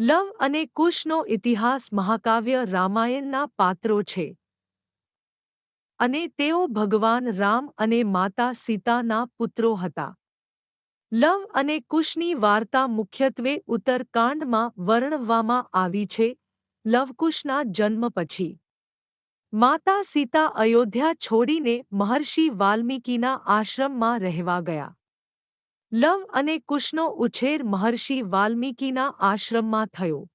લવ અને કુશનો ઇતિહાસ મહાકાવ્ય રામાયણના પાત્રો છે. અને તેઓ ભગવાન રામ અને માતા સીતાના પુત્રો હતા. લવ અને કુશની વાર્તા મુખ્યત્વે ઉત્તરકાંડમાં વર્ણવવામાં આવી છે, લવકુશના જન્મ પછી. માતા સીતા અયોધ્યા છોડીને મહર્ષિ વાલ્મીકીના આશ્રમમાં રહેવા ગયા. લવ અને કુશનો ઉછેર મહર્ષિ વાલ્મીકીના આશ્રમમાં થયો.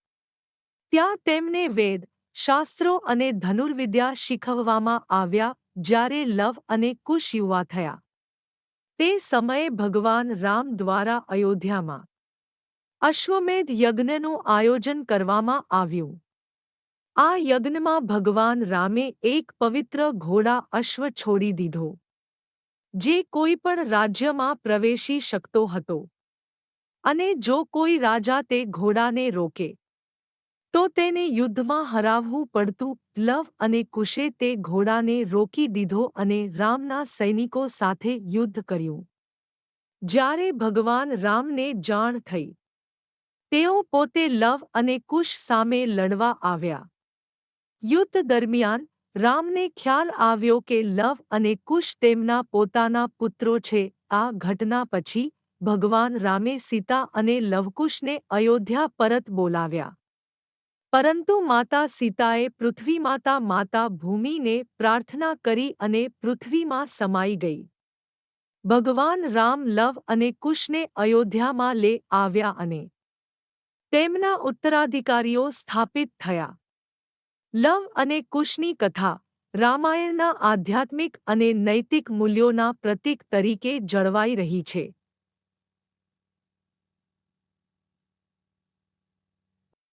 ત્યાં તેમને વેદ, શાસ્ત્રો અને ધનુર્વિદ્યા શીખવવામાં આવ્યા, જ્યારે લવ અને કુશ યુવા થયા. તે સમયે ભગવાન રામ દ્વારા અયોધ્યામાં અશ્વમેધ યજ્ઞનું આયોજન કરવામાં આવ્યું. આ યજ્ઞમાં ભગવાન રામે એક પવિત્ર ઘોડા અશ્વ છોડી દીધો. જે કોઈ પણ રાજ્યમાં પ્રવેશી શકતો હતો. અને જો કોઈ રાજા તે ઘોડાને રોકે, તો તેને યુદ્ધમાં હરાવવું પડતું લવ અને કુશે તે ઘોડાને રોકી દીધો અને રામના સૈનિકો સાથે યુદ્ધ કર્યું. જ્યારે ભગવાન રામને જાણ થઈ, તેઓ પોતે લવ અને કુશ સામે લડવા આવ્યા. યુદ્ધ દરમિયાન રામને ખ્યાલ આવ્યો કે લવ અને કુશ તેમના પોતાના પુત્રો છે. આ ઘટના પછી ભગવાન રામે સીતા અને લવકુશને અયોધ્યા પરત બોલાવ્યા. પરંતુ માતા સીતાએ પૃથ્વીમાતા માતા ભૂમિને પ્રાર્થના કરી અને પૃથ્વીમાં સમાઈ ગઈ. ભગવાન રામ લવ અને કુશને અયોધ્યામાં લે આવ્યા અને તેમના ઉત્તરાધિકારીઓ સ્થાપિત થયા. લવ અને કુશની કથા રામાયણના આધ્યાત્મિક અને નૈતિક મૂલ્યોના પ્રતીક તરીકે જળવાઈ રહી છે.